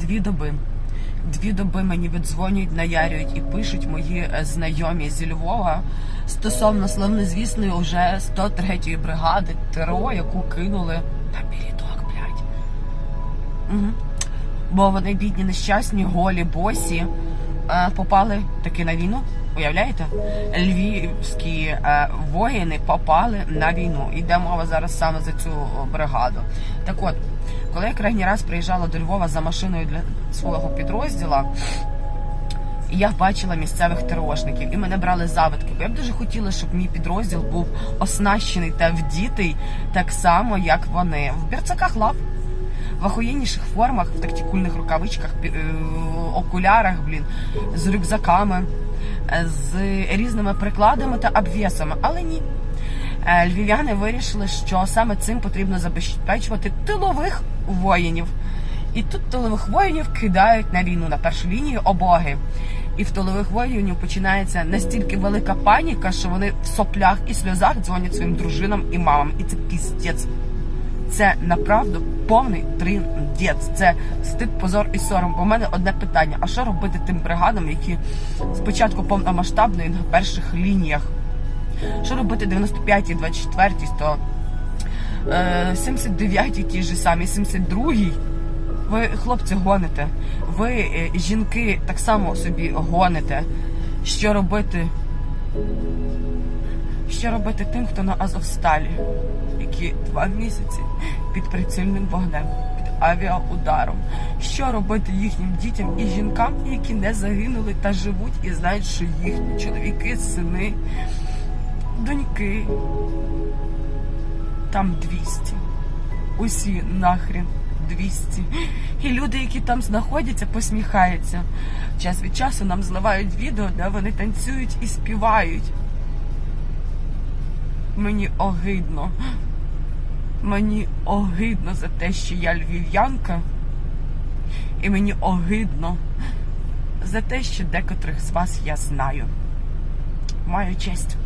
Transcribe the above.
Дві доби. Дві доби мені віддзвонюють, наярюють і пишуть мої е, знайомі зі Львова стосовно славнозвісної вже 103-ї бригади ТРО, яку кинули на біліток, блядь. Угу. Бо вони бідні, нещасні, голі, босі попали таки на війну. Уявляєте? Львівські е, воїни попали на війну. Йде мова зараз саме за цю бригаду. Так от, коли я крайній раз приїжджала до Львова за машиною для свого підрозділа, я бачила місцевих ТРОшників і мене брали завидки. Бо я б дуже хотіла, щоб мій підрозділ був оснащений та вдітий так само, як вони. В берцаках лав, в охуєнніших формах, в тактикульних рукавичках, е, окулярах, блін, з рюкзаками, е, з різними прикладами та обвісами. Але ні. Е, Львів'яни вирішили, що саме цим потрібно забезпечувати тилових воїнів. І тут тилових воїнів кидають на війну на першу лінію обоги. І в тилових воїнів починається настільки велика паніка, що вони в соплях і сльозах дзвонять своїм дружинам і мамам. І це піздець. Це направду повний тріндець. Це стид, позор і сором. Бо в мене одне питання: а що робити тим бригадам, які спочатку повномасштабної на перших лініях? Що робити 95-й, 24-й, 100, е, 79-й ті ж самі, 72-й? Ви, хлопці, гоните. Ви, е, жінки, так само собі гоните. Що робити? Що робити тим, хто на Азовсталі, які два місяці під прицільним вогнем, під авіаударом? Що робити їхнім дітям і жінкам, які не загинули та живуть і знають, що їхні чоловіки, сини, доньки там 200. Усі нахрен 200. І люди, які там знаходяться, посміхаються. Час від часу нам зливають відео, де вони танцюють і співають. Мені огидно. Мені огидно за те, що я львів'янка. І мені огидно за те, що декотрих з вас я знаю. Маю честь.